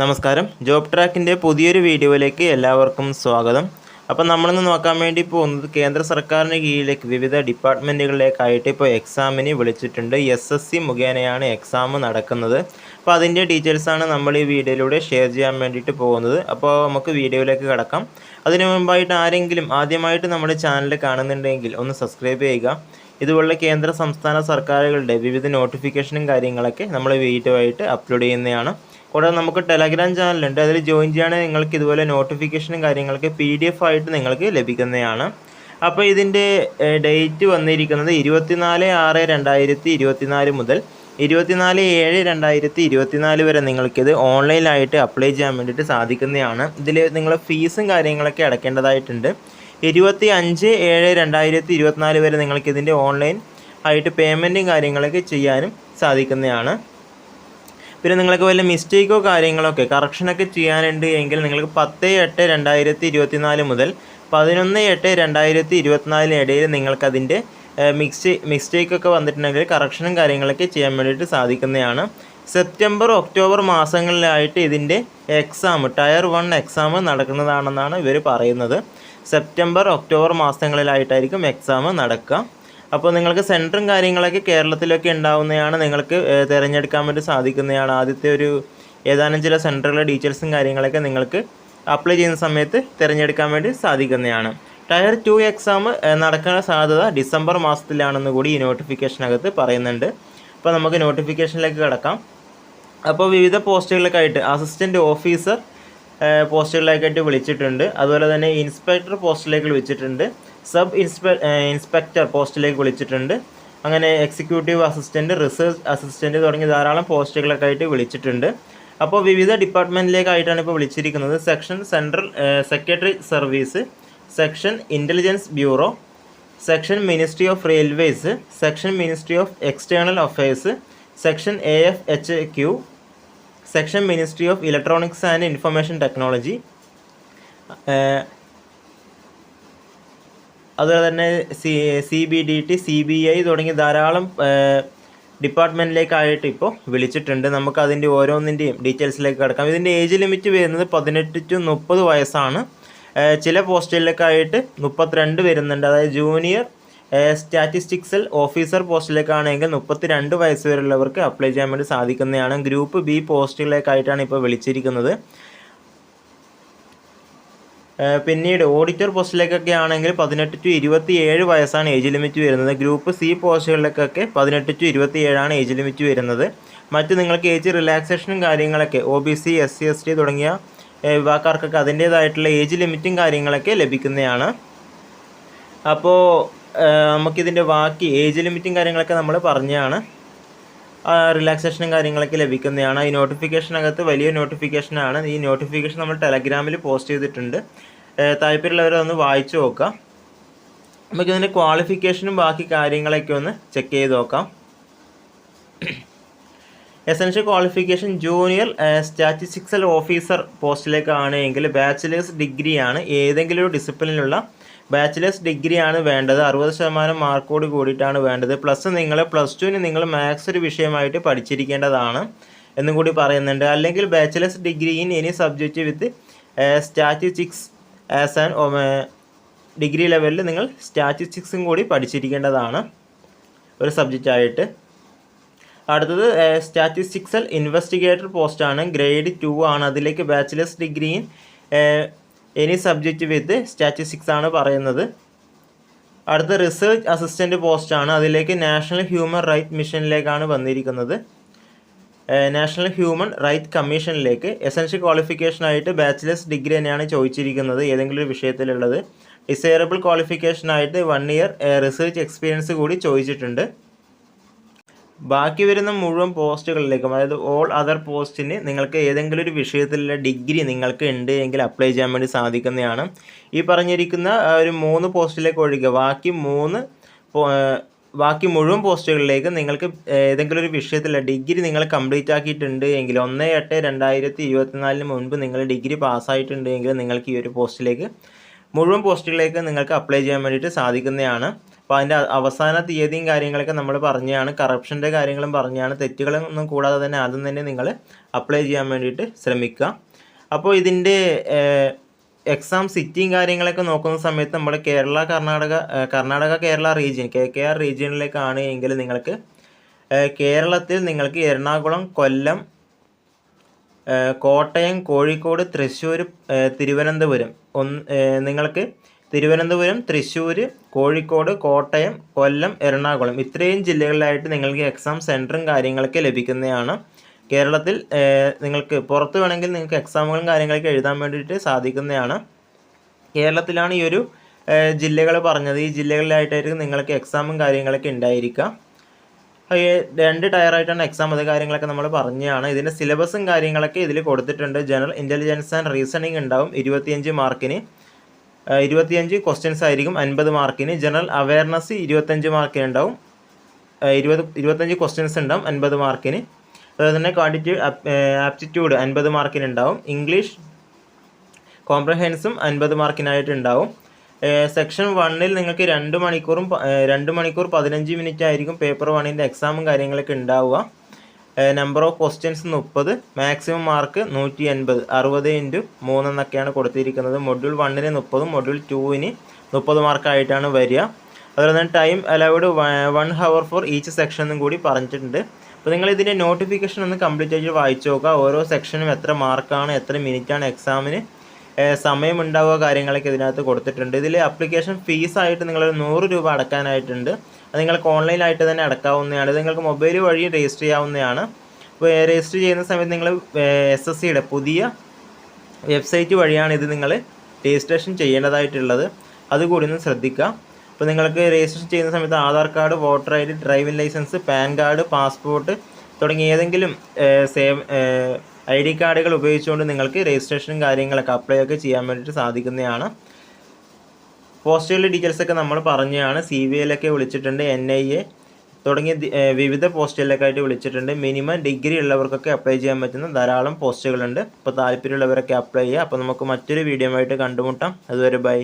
നമസ്കാരം. ജോബ് ട്രാക്കിന്റെ പുതിയൊരു വീഡിയോയിലേക്ക് എല്ലാവർക്കും സ്വാഗതം. അപ്പോൾ നമ്മളിന്ന് നോക്കാൻ വേണ്ടി പോകുന്നത് കേന്ദ്ര സർക്കാരിന് കീഴിലേക്ക് വിവിധ ഡിപ്പാർട്ട്മെന്റുകളിലേക്കായിട്ട് ഇപ്പോൾ എക്സാമിന് വിളിച്ചിട്ടുണ്ട്. എസ് എസ് സി മുഖേനയാണ് എക്സാം നടക്കുന്നത്. അപ്പോൾ അതിന്റെ ഡീറ്റെയിൽസാണ് നമ്മൾ ഈ വീഡിയോയിലൂടെ ഷെയർ ചെയ്യാൻ വേണ്ടിയിട്ട് പോകുന്നത്. അപ്പോൾ നമുക്ക് വീഡിയോയിലേക്ക് കിടക്കാം. അതിനു മുമ്പായിട്ട് ആരെങ്കിലും ആദ്യമായിട്ട് നമ്മുടെ ചാനൽ കാണുന്നുണ്ടെങ്കിൽ ഒന്ന് സബ്സ്ക്രൈബ് ചെയ്യുക. ഇതുപോലുള്ള കേന്ദ്ര സംസ്ഥാന സർക്കാരുകളുടെ വിവിധ നോട്ടിഫിക്കേഷനും കാര്യങ്ങളൊക്കെ നമ്മൾ വീഡിയോ ആയിട്ട് അപ്ലോഡ് ചെയ്യുന്നതാണ്. കൂടാതെ നമുക്ക് ടെലഗ്രാം ചാനലുണ്ട് അതിൽ ജോയിൻ ചെയ്യുകയാണെങ്കിൽ നിങ്ങൾക്ക് ഇതുപോലെ നോട്ടിഫിക്കേഷനും കാര്യങ്ങളൊക്കെ പി ഡി എഫ് ആയിട്ട് നിങ്ങൾക്ക് ലഭിക്കുന്നതാണ്. അപ്പോൾ ഇതിന്റെ ഡേറ്റ് വന്നിരിക്കുന്നത് ഇരുപത്തിനാല് ആറ് രണ്ടായിരത്തി ഇരുപത്തിനാല് മുതൽ ഇരുപത്തിനാല് ഏഴ് രണ്ടായിരത്തി ഇരുപത്തിനാല് വരെ നിങ്ങൾക്കിത് ഓൺലൈനായിട്ട് അപ്ലൈ ചെയ്യാൻ വേണ്ടിയിട്ട് സാധിക്കുന്നതാണ്. ഇതിൽ നിങ്ങൾ ഫീസും കാര്യങ്ങളൊക്കെ അടയ്ക്കേണ്ടതായിട്ടുണ്ട് ഇരുപത്തി അഞ്ച് ഏഴ് രണ്ടായിരത്തി ഇരുപത്തിനാല് വരെ നിങ്ങൾക്കിതിന്റെ ഓൺലൈൻ ആയിട്ട് പേയ്മെന്റും കാര്യങ്ങളൊക്കെ ചെയ്യാനും സാധിക്കുന്നതാണ്. പിന്നെ നിങ്ങൾക്ക് വല്ല മിസ്റ്റേക്കോ കാര്യങ്ങളൊക്കെ കറക്ഷനൊക്കെ ചെയ്യാനുണ്ട് എങ്കിൽ നിങ്ങൾക്ക് പത്ത് എട്ട് രണ്ടായിരത്തി ഇരുപത്തിനാല് മുതൽ പതിനൊന്ന് എട്ട് രണ്ടായിരത്തി ഇരുപത്തിനാലിന് ഇടയിൽ നിങ്ങൾക്കതിന്റെ മിക്സ് മിസ്റ്റേക്കൊക്കെ വന്നിട്ടുണ്ടെങ്കിൽ കറക്ഷനും കാര്യങ്ങളൊക്കെ ചെയ്യാൻ വേണ്ടിയിട്ട് സാധിക്കുന്നതാണ്. സെപ്റ്റംബർ ഒക്ടോബർ മാസങ്ങളിലായിട്ട് ഇതിന്റെ എക്സാം ടയർ വൺ എക്സാം നടക്കുന്നതാണെന്നാണ് ഇവർ പറയുന്നത്. സെപ്റ്റംബർ ഒക്ടോബർ മാസങ്ങളിലായിട്ടായിരിക്കും എക്സാം നടക്കുക. അപ്പോൾ നിങ്ങൾക്ക് സെന്ററും കാര്യങ്ങളൊക്കെ കേരളത്തിലൊക്കെ ഉണ്ടാവുന്നതാണ് നിങ്ങൾക്ക് തിരഞ്ഞെടുക്കാൻ വേണ്ടി സാധിക്കുന്നതാണ്. ആദ്യത്തെ ഒരു ഏതാനും ചില സെന്ററുകളുടെ ഡീറ്റെയിൽസും കാര്യങ്ങളൊക്കെ നിങ്ങൾക്ക് അപ്ലൈ ചെയ്യുന്ന സമയത്ത് തിരഞ്ഞെടുക്കാൻ വേണ്ടി സാധിക്കുന്നതാണ്. ടയർ ടു എക്സാം നടക്കുന്ന സാധ്യത ഡിസംബർ മാസത്തിലാണെന്ന് കൂടി ഈ നോട്ടിഫിക്കേഷനകത്ത് പറയുന്നുണ്ട്. അപ്പോൾ നമുക്ക് നോട്ടിഫിക്കേഷനിലേക്ക് കിടക്കാം. അപ്പോൾ വിവിധ പോസ്റ്റുകളിലേക്കായിട്ട് അസിസ്റ്റന്റ് ഓഫീസർ പോസ്റ്റുകളിലേക്കായിട്ട് വിളിച്ചിട്ടുണ്ട്. അതുപോലെ തന്നെ ഇൻസ്പെക്ടർ പോസ്റ്റിലേക്ക് വിളിച്ചിട്ടുണ്ട്. സബ് ഇൻസ്പെ ഇൻസ്പെക്ടർ പോസ്റ്റിലേക്ക് വിളിച്ചിട്ടുണ്ട്. അങ്ങനെ എക്സിക്യൂട്ടീവ് അസിസ്റ്റന്റ് റിസർച്ച് അസിസ്റ്റന്റ് തുടങ്ങിയ ധാരാളം പോസ്റ്റുകളൊക്കെ ആയിട്ട് വിളിച്ചിട്ടുണ്ട്. അപ്പോൾ വിവിധ ഡിപ്പാർട്ട്മെന്റിലേക്കായിട്ടാണ് ഇപ്പോൾ വിളിച്ചിരിക്കുന്നത്. Section central secretary service section intelligence bureau section ministry of railways section ministry of external affairs section A F H Q section ministry of electronics and information technology അതുപോലെ തന്നെ C C B D T C B I തുടങ്ങി ധാരാളം ഡിപ്പാർട്ട്മെന്റിലേക്കായിട്ട് ഇപ്പോൾ വിളിച്ചിട്ടുണ്ട്. നമുക്ക് അതിന്റെ ഓരോന്നിന്റെയും ഡീറ്റെയിൽസിലേക്ക് കിടക്കാം. ഇതിന്റെ ഏജ് ലിമിറ്റ് വരുന്നത് പതിനെട്ട് ടു മുപ്പത് വയസ്സാണ്. ചില പോസ്റ്റിലേക്കായിട്ട് മുപ്പത്തിരണ്ട് വരുന്നുണ്ട്. അതായത് ജൂനിയർ സ്റ്റാറ്റിസ്റ്റിക്സൽ ഓഫീസർ പോസ്റ്റിലേക്കാണെങ്കിൽ മുപ്പത്തി രണ്ട് വയസ്സ് വരെയുള്ളവർക്ക് അപ്ലൈ ചെയ്യാൻ വേണ്ടി സാധിക്കുന്നതാണ്. ഗ്രൂപ്പ് ബി പോസ്റ്റുകളിലേക്കായിട്ടാണ് ഇപ്പോൾ വിളിച്ചിരിക്കുന്നത്. പിന്നീട് ഓഡിറ്റർ പോസ്റ്റിലേക്കൊക്കെ ആണെങ്കിൽ പതിനെട്ട് ടു ഇരുപത്തി ഏഴ് വയസ്സാണ് ഏജ് ലിമിറ്റ് വരുന്നത്. ഗ്രൂപ്പ് സി പോസ്റ്റുകളിലേക്കൊക്കെ പതിനെട്ട് ടു ഇരുപത്തി ഏഴാണ് ഏജ് ലിമിറ്റ് വരുന്നത്. മറ്റ് നിങ്ങൾക്ക് ഏജ് റിലാക്സേഷനും കാര്യങ്ങളൊക്കെ O B C S C S T തുടങ്ങിയ വിഭാഗക്കാർക്കൊക്കെ അതിന്റേതായിട്ടുള്ള ഏജ് ലിമിറ്റും കാര്യങ്ങളൊക്കെ ലഭിക്കുന്നതാണ്. അപ്പോൾ നമുക്കിതിന്റെ ബാക്കി ഏജ് ലിമിറ്റും കാര്യങ്ങളൊക്കെ നമ്മൾ പറഞ്ഞതാണ് റിലാക്സേഷനും കാര്യങ്ങളൊക്കെ ലഭിക്കുന്നതാണ്. ഈ നോട്ടിഫിക്കേഷനകത്ത് വലിയ നോട്ടിഫിക്കേഷനാണ്. ഈ നോട്ടിഫിക്കേഷൻ നമ്മൾ ടെലഗ്രാമിൽ പോസ്റ്റ് ചെയ്തിട്ടുണ്ട്. ഒന്ന് വായിച്ചു നോക്കാം. നമുക്കിതിന്റെ ക്വാളിഫിക്കേഷനും ബാക്കി കാര്യങ്ങളൊക്കെ ഒന്ന് ചെക്ക് ചെയ്ത് നോക്കാം. Essential qualification junior statistical officer പോസ്റ്റിലേക്കാണ് എങ്കിൽ ബാച്ചിലേഴ്സ് ഡിഗ്രിയാണ് ഏതെങ്കിലും ഒരു ഡിസിപ്ലിനിലുള്ള ബാച്ചിലേഴ്സ് ഡിഗ്രിയാണ് വേണ്ടത്. അറുപത് ശതമാനം മാർക്കോട് കൂടിയിട്ടാണ് വേണ്ടത്. പ്ലസ് നിങ്ങൾ പ്ലസ് ടുവിന് നിങ്ങൾ മാത്സ് ഒരു വിഷയമായിട്ട് പഠിച്ചിരിക്കേണ്ടതാണ് എന്നും കൂടി പറയുന്നുണ്ട്. അല്ലെങ്കിൽ bachelor's degree in any subject with statistics as an degree ലെവലിൽ നിങ്ങൾ സ്റ്റാറ്റിസ്റ്റിക്സും കൂടി പഠിച്ചിരിക്കേണ്ടതാണ് ഒരു സബ്ജക്റ്റായിട്ട് അടുത്തത് സ്റ്റാറ്റിസ്റ്റിക്സൽ ഇൻവെസ്റ്റിഗേറ്റർ പോസ്റ്റാണ് ഗ്രേഡ് ടു ആണ്. അതിലേക്ക് bachelor's degree in any subject with statistics ആണ് പറയുന്നത്. അടുത്ത റിസർച്ച് അസിസ്റ്റന്റ് പോസ്റ്റാണ് അതിലേക്ക് നാഷണൽ ഹ്യൂമൻ റൈറ്റ് മിഷനിലേക്കാണ് വന്നിരിക്കുന്നത്. നാഷണൽ ഹ്യൂമൻ റൈറ്റ് കമ്മീഷനിലേക്ക് എസൻഷ്യൽ ക്വാളിഫിക്കേഷനായിട്ട് ബാച്ചിലേഴ്സ് ഡിഗ്രി തന്നെയാണ് ചോദിച്ചിരിക്കുന്നത് ഏതെങ്കിലും ഒരു വിഷയത്തിലുള്ളത്. ഡിസൈറബിൾ ക്വാളിഫിക്കേഷനായിട്ട് വൺ ഇയർ റിസർച്ച് എക്സ്പീരിയൻസ് കൂടി ചോദിച്ചിട്ടുണ്ട്. ബാക്കി വരുന്ന മുഴുവൻ പോസ്റ്റുകളിലേക്കും അതായത് ഓൾ അതർ പോസ്റ്റിന് നിങ്ങൾക്ക് ഏതെങ്കിലും ഒരു വിഷയത്തിലുള്ള ഡിഗ്രി നിങ്ങൾക്ക് ഉണ്ട് എങ്കിൽ അപ്ലൈ ചെയ്യാൻ വേണ്ടി സാധിക്കുന്നതാണ്. ഈ പറഞ്ഞിരിക്കുന്ന ഒരു മൂന്ന് പോസ്റ്റിലേക്ക് ഒഴികെ ബാക്കി മൂന്ന് ബാക്കി മുഴുവൻ പോസ്റ്റുകളിലേക്ക് നിങ്ങൾക്ക് ഏതെങ്കിലും ഒരു വിഷയത്തിലുള്ള ഡിഗ്രി നിങ്ങൾ കംപ്ലീറ്റ് ആക്കിയിട്ടുണ്ട് എങ്കിൽ ഒന്ന് എട്ട് രണ്ടായിരത്തി ഇരുപത്തിനാലിന് മുൻപ് നിങ്ങൾ ഡിഗ്രി പാസ്സായിട്ടുണ്ട് എങ്കിൽ നിങ്ങൾക്ക് ഈ ഒരു പോസ്റ്റിലേക്ക് മുഴുവൻ പോസ്റ്റുകളിലേക്ക് നിങ്ങൾക്ക് അപ്ലൈ ചെയ്യാൻ വേണ്ടിയിട്ട് സാധിക്കുന്നതാണ്. അപ്പോൾ അതിന്റെ അവസാന തീയതിയും കാര്യങ്ങളൊക്കെ നമ്മൾ പറഞ്ഞതാണ്. കറപ്ഷന്റെ കാര്യങ്ങളും പറഞ്ഞാണ് തെറ്റുകളൊന്നും കൂടാതെ തന്നെ ആദ്യം തന്നെ നിങ്ങൾ അപ്ലൈ ചെയ്യാൻ വേണ്ടിയിട്ട് ശ്രമിക്കുക. അപ്പോൾ ഇതിന്റെ എക്സാം സിറ്റിയും കാര്യങ്ങളൊക്കെ നോക്കുന്ന സമയത്ത് നമ്മുടെ Kerala Karnataka Karnataka Kerala region K K R റീജിയനിലേക്കാണ് എങ്കിൽ നിങ്ങൾക്ക് കേരളത്തിൽ നിങ്ങൾക്ക് എറണാകുളം കൊല്ലം കോട്ടയം കോഴിക്കോട് തൃശ്ശൂർ തിരുവനന്തപുരം. ഒന്ന് നിങ്ങൾക്ക് തിരുവനന്തപുരം തൃശ്ശൂർ കോഴിക്കോട് കോട്ടയം കൊല്ലം എറണാകുളം. ഇത്രയും ജില്ലകളിലായിട്ട് നിങ്ങൾക്ക് എക്സാം സെന്ററും കാര്യങ്ങളൊക്കെ ലഭിക്കുന്നതാണ്. കേരളത്തിൽ നിങ്ങൾക്ക് പുറത്ത് വേണമെങ്കിൽ നിങ്ങൾക്ക് എക്സാമുകളും കാര്യങ്ങളൊക്കെ എഴുതാൻ വേണ്ടിയിട്ട് സാധിക്കുന്നതാണ്. കേരളത്തിലാണ് ഈ ഒരു ജില്ലകൾ പറഞ്ഞത്. ഈ ജില്ലകളിലായിട്ടായിരിക്കും നിങ്ങൾക്ക് എക്സാമും കാര്യങ്ങളൊക്കെ ഉണ്ടായിരിക്കുക. ഈ രണ്ട് ടയറായിട്ടാണ് എക്സാം അത് കാര്യങ്ങളൊക്കെ നമ്മൾ പറഞ്ഞതാണ്. ഇതിന്റെ സിലബസും കാര്യങ്ങളൊക്കെ ഇതിൽ കൊടുത്തിട്ടുണ്ട്. ജനറൽ ഇന്റലിജൻസ് ആൻഡ് റീസണിങ് ഉണ്ടാവും. ഇരുപത്തിയഞ്ച് മാർക്കിന്. ഇരുപത്തിയഞ്ച് ക്വസ്റ്റ്യൻസ് ആയിരിക്കും അൻപത് മാർക്കിന്. ജനറൽ അവയർനെസ് ഇരുപത്തഞ്ച് മാർക്കിന് ഉണ്ടാവും. ഇരുപത് ഇരുപത്തഞ്ച് ക്വസ്റ്റ്യൻസ് ഉണ്ടാവും അൻപത് മാർക്കിന്. അതുപോലെ തന്നെ ക്വാണ്ടിറ്റി ആപ്റ്റിറ്റ്യൂഡ് അൻപത് മാർക്കിനുണ്ടാവും ഇംഗ്ലീഷ് കോംപ്രഹെൻസും അൻപത് മാർക്കിനായിട്ട് ഉണ്ടാവും സെക്ഷൻ വണ്ണിൽ നിങ്ങൾക്ക് രണ്ട് മണിക്കൂറും രണ്ട് മണിക്കൂർ പതിനഞ്ച് മിനിറ്റ് ആയിരിക്കും പേപ്പർ വണ്ണിന്റെ എക്സാമും കാര്യങ്ങളൊക്കെ ഉണ്ടാവുക നമ്പർ ഓഫ് ക്വസ്റ്റ്യൻസ് മുപ്പത് മാക്സിമം മാർക്ക് നൂറ്റി എൺപത് അറുപത് ഇന്റു മൂന്നെന്നൊക്കെയാണ് കൊടുത്തിരിക്കുന്നത്. മൊഡ്യൂൾ വണ്ണിന് മുപ്പതും മൊഡ്യൂൾ ടൂവിന് മുപ്പത് മാർക്കായിട്ടാണ് വരിക. അതുപോലെ തന്നെ time allowed one hour for each section എന്നും കൂടി പറഞ്ഞിട്ടുണ്ട്. അപ്പോൾ നിങ്ങൾ ഇതിന്റെ നോട്ടിഫിക്കേഷൻ ഒന്ന് കംപ്ലീറ്റ് ആയിട്ട് വായിച്ചു നോക്കുക. ഓരോ സെക്ഷനും എത്ര മാർക്കാണ് എത്ര മിനിറ്റാണ് എക്സാമിന് സമയമുണ്ടാവുക കാര്യങ്ങളൊക്കെ ഇതിനകത്ത് കൊടുത്തിട്ടുണ്ട്. ഇതിൽ അപ്ലിക്കേഷൻ ഫീസായിട്ട് നിങ്ങൾ നൂറ് രൂപ അടക്കാനായിട്ടുണ്ട്. അത് നിങ്ങൾക്ക് ഓൺലൈനായിട്ട് തന്നെ അടക്കാവുന്നതാണ്. ഇത് നിങ്ങൾക്ക് മൊബൈൽ വഴി രജിസ്റ്റർ ചെയ്യാവുന്നതാണ്. അപ്പോൾ രജിസ്റ്റർ ചെയ്യുന്ന സമയത്ത് നിങ്ങൾ എസ് എസ് സിയുടെ പുതിയ വെബ്സൈറ്റ് വഴിയാണ് ഇത് നിങ്ങൾ രജിസ്ട്രേഷൻ ചെയ്യേണ്ടതായിട്ടുള്ളത്. അതുകൂടി ഒന്ന് ശ്രദ്ധിക്കുക. അപ്പോൾ നിങ്ങൾക്ക് രജിസ്ട്രേഷൻ ചെയ്യുന്ന സമയത്ത് Aadhaar card voter I D driving licence PAN card passport തുടങ്ങിയ ഏതെങ്കിലും സേവ് ഐ ഡി കാർഡുകൾ ഉപയോഗിച്ചുകൊണ്ട് നിങ്ങൾക്ക് രജിസ്ട്രേഷനും കാര്യങ്ങളൊക്കെ അപ്ലൈ ഒക്കെ ചെയ്യാൻ വേണ്ടിയിട്ട് സാധിക്കുന്നതാണ്. പോസ്റ്റുകളുടെ ഡീറ്റെയിൽസ് ഒക്കെ നമ്മൾ പറഞ്ഞതാണ്. സി ബി ഐയിലൊക്കെ വിളിച്ചിട്ടുണ്ട് എൻ ഐ എ തുടങ്ങിയ വിവിധ പോസ്റ്റുകളിലൊക്കെ ആയിട്ട് വിളിച്ചിട്ടുണ്ട്. മിനിമം ഡിഗ്രി ഉള്ളവർക്കൊക്കെ അപ്ലൈ ചെയ്യാൻ പറ്റുന്ന ധാരാളം പോസ്റ്റുകളുണ്ട്. അപ്പോൾ താല്പര്യമുള്ളവരൊക്കെ അപ്ലൈ ചെയ്യുക. അപ്പോൾ നമുക്ക് മറ്റൊരു വീഡിയോ ആയിട്ട് കണ്ടുമുട്ടാം. അതുവരെ ബൈ.